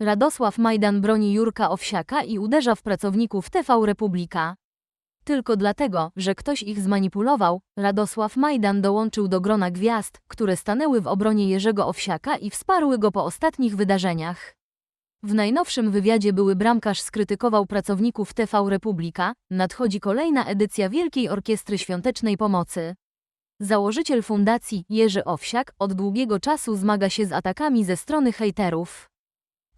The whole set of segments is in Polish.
Radosław Majdan broni Jurka Owsiaka i uderza w pracowników TV Republika. Tylko dlatego, że ktoś ich zmanipulował, Radosław Majdan dołączył do grona gwiazd, które stanęły w obronie Jerzego Owsiaka i wsparły go po ostatnich wydarzeniach. W najnowszym wywiadzie były bramkarz skrytykował pracowników TV Republika, nadchodzi kolejna edycja Wielkiej Orkiestry Świątecznej Pomocy. Założyciel fundacji, Jerzy Owsiak, od długiego czasu zmaga się z atakami ze strony hejterów.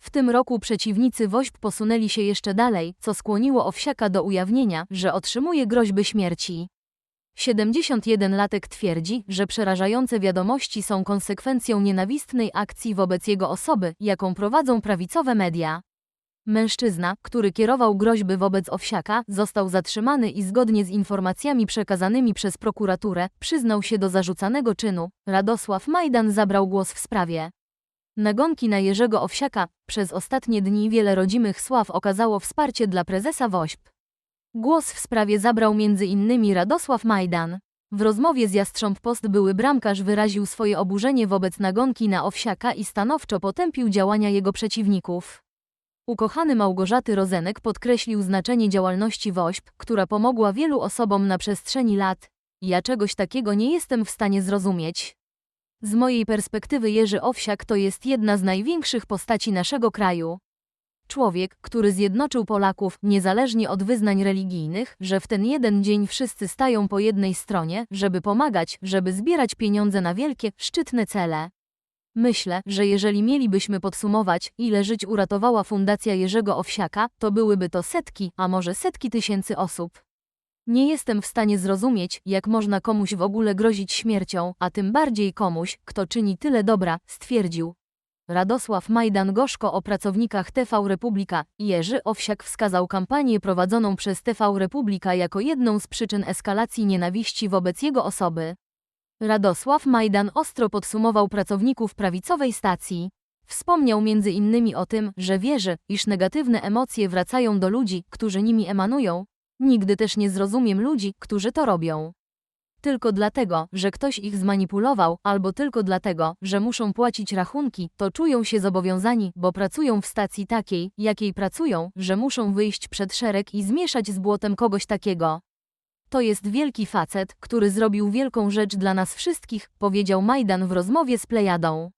W tym roku przeciwnicy WOŚP posunęli się jeszcze dalej, co skłoniło Owsiaka do ujawnienia, że otrzymuje groźby śmierci. 71-latek twierdzi, że przerażające wiadomości są konsekwencją nienawistnej akcji wobec jego osoby, jaką prowadzą prawicowe media. Mężczyzna, który kierował groźby wobec Owsiaka, został zatrzymany i zgodnie z informacjami przekazanymi przez prokuraturę, przyznał się do zarzucanego czynu. Radosław Majdan zabrał głos w sprawie. Nagonki na Jerzego Owsiaka. Przez ostatnie dni wiele rodzimych sław okazało wsparcie dla prezesa WOŚP. Głos w sprawie zabrał m.in. Radosław Majdan. W rozmowie z Jastrząb Post były bramkarz wyraził swoje oburzenie wobec nagonki na Owsiaka i stanowczo potępił działania jego przeciwników. Ukochany Małgorzaty Rozenek podkreślił znaczenie działalności WOŚP, która pomogła wielu osobom na przestrzeni lat. Ja czegoś takiego nie jestem w stanie zrozumieć. Z mojej perspektywy Jerzy Owsiak to jest jedna z największych postaci naszego kraju. Człowiek, który zjednoczył Polaków, niezależnie od wyznań religijnych, że w ten jeden dzień wszyscy stają po jednej stronie, żeby pomagać, żeby zbierać pieniądze na wielkie, szczytne cele. Myślę, że jeżeli mielibyśmy podsumować, ile żyć uratowała Fundacja Jerzego Owsiaka, to byłyby to setki, a może setki tysięcy osób. Nie jestem w stanie zrozumieć, jak można komuś w ogóle grozić śmiercią, a tym bardziej komuś, kto czyni tyle dobra, stwierdził. Radosław Majdan gorzko o pracownikach TV Republika. Jerzy Owsiak wskazał kampanię prowadzoną przez TV Republika jako jedną z przyczyn eskalacji nienawiści wobec jego osoby. Radosław Majdan ostro podsumował pracowników prawicowej stacji. Wspomniał między innymi o tym, że wierzy, iż negatywne emocje wracają do ludzi, którzy nimi emanują. Nigdy też nie zrozumiem ludzi, którzy to robią. Tylko dlatego, że ktoś ich zmanipulował, albo tylko dlatego, że muszą płacić rachunki, to czują się zobowiązani, bo pracują w stacji takiej, jakiej pracują, że muszą wyjść przed szereg i zmieszać z błotem kogoś takiego. To jest wielki facet, który zrobił wielką rzecz dla nas wszystkich, powiedział Majdan w rozmowie z Plejadą.